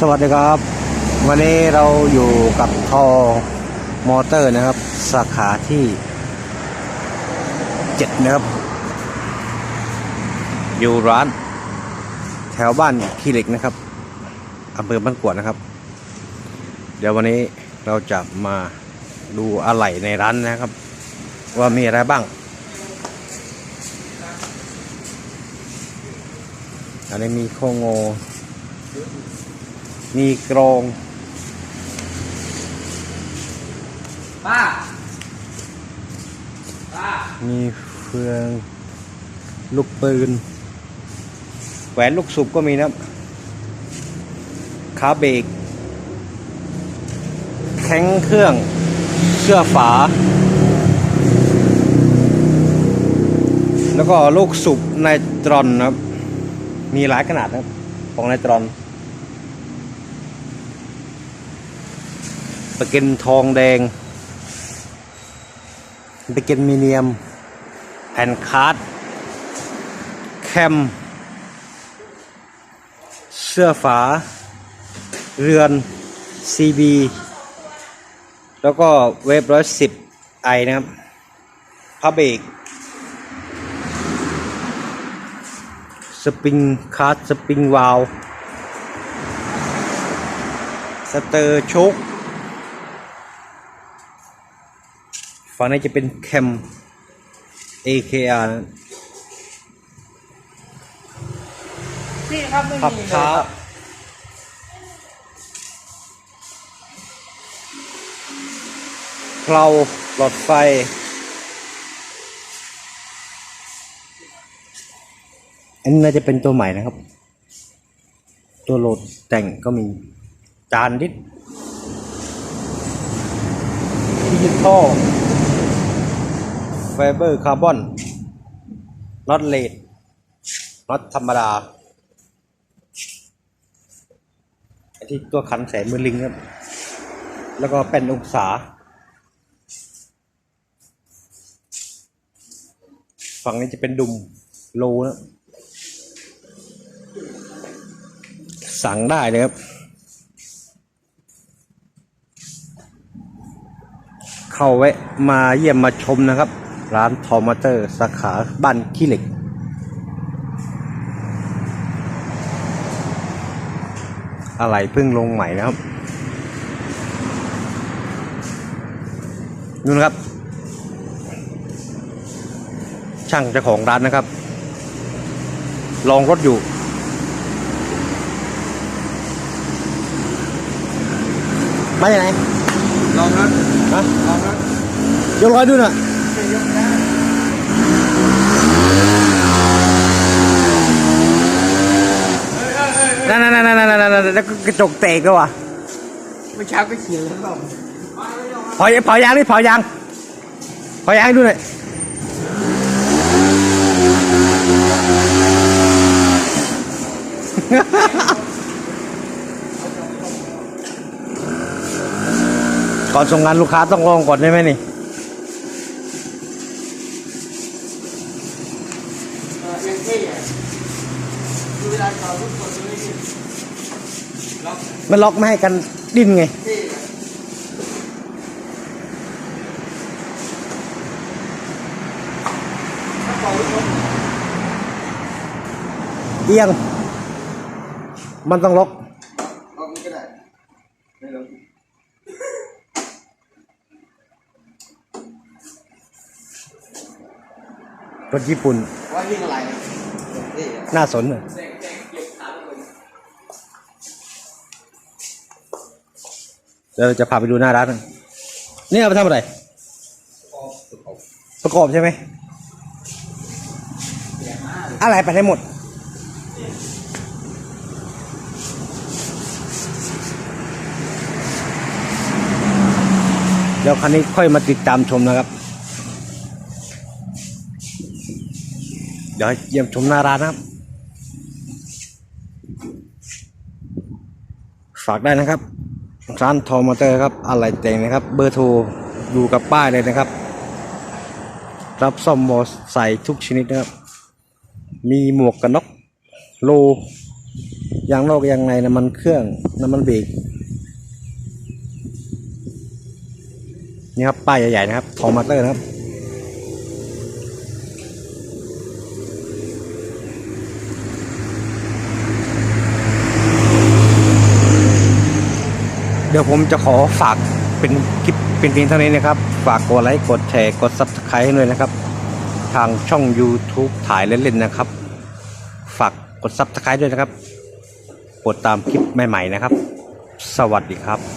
สวัสดีครับ วันนี้เราอยู่กับทอมอเตอร์นะครับ สาขาที่เจ็ดนะครับ อยู่ร้าน แถวบ้านขี้เหล็กนะครับอำเภอบ้านกวดนะครับ เดี๋ยววันนี้เราจะมาดูอะไหล่ในร้านนะครับ ว่ามีอะไรบ้าง อันนี้มีโคโง มีกรองป้า ป้า มีเฟือง ลูกปืน แหวนลูกสูบก็มีนะครับขาเบรกแข้งเครื่องเชื่อฝา แล้วก็ลูกสูบไนตรอนนะครับ มีหลายขนาดนะครับของไนตรอน ตะเก็นทองแดงตะเก็นมีเนียมแผ่นคาร์ดแคม เสื้อฝา เรือน CB แล้วก็เวฟร้อยสิบไอนะครับพับเบรกสปริงคาร์ดสปริงวาลสเตอร์โชค ฝั่งนี้จะเป็นแคม AKR นะพี่ครับไม่พับมีเลยเท้าครับเพลาหลอดไฟ อันนี้น่าจะเป็นตัวใหม่นะครับ ตัวโหลดแต่งก็มี จานดิสดิจิตอล ไฟเบอร์คาร์บอนน็อตเลดน็อตธรรมดาไอที่ตัวขันแสนมือลิงครับ แล้วก็เป็นองศา ฝั่งนี้จะเป็นดุมโลนะสั่งได้เลยครับ เข้าแวะมาเยี่ยมมาชมนะครับ ร้านทอมอเตอร์สาขาบ้านขี้เหล็ก อะไรเพิ่งลงใหม่นะครับนู่นครับ ช่างเจ้าของร้านนะครับ ลองรถอยู่มาจากไหนลองนะฮะลองนะยกร้อยดูหน่อยไม่ ยกได้นั่นนั่นนั่นนั่นนั่นนั่นแล้วก็กระจกแตกก็วะเมื่อเช้าก็เขียนแล้วบอกเผาเผายางนี่เผายางเผายางดูหน่อยก่อนส่งงานลูกค้าต้องลองก่อนได้ไหมนี่ เออยังเท่อะคือเวลาเขาทุกคนจะไมันล็อกไม่ให้กันดิ้นไงเอียง มันต้องล็อกล็อกมันก็ได้ไม่ล็อกรถญี่ปุ่น ว่ายิ่งอะไรเท่น่าสนเลยเดี๋ยวเราจะพาไปดูหน้าร้านนนี่เอาไปทำอะไร ประกอบใช่ไหม อะไรไปได้หมด เดี๋ยวคันนี้ค่อยมาติดตามชมนะครับ เดี๋ยวเยี่ยมชมหน้าร้านนะครับ ฝากได้นะครับ ร้านทอมอเตอร์ครับอะไรแต่งนะครับ เบอร์โทรอยู่กับป้ายเลยนะครับ รับซ่อมมอไซค์ทุกชนิดนะครับ มีหมวกกันน็อกโลยางนอกยางในน้ำมันเครื่องน้ำมันเบรกนี่ครับป้ายใหญ่ๆนะครับทอมาเตอร์นะครับ ดี๋ยวผมจะขอฝากเป็นคลิปเป็นเพียงเท่านี้นะครับ ฝากกดไลค์กดแชร์กด Subscribe ให้ด้วยนะครับ ทางช่อง YouTube ถ่ายเล่นๆนะครับ ฝากกด Subscribe ด้วยนะครับกดตามคลิปใหม่ ๆ นะครับ สวัสดีครับ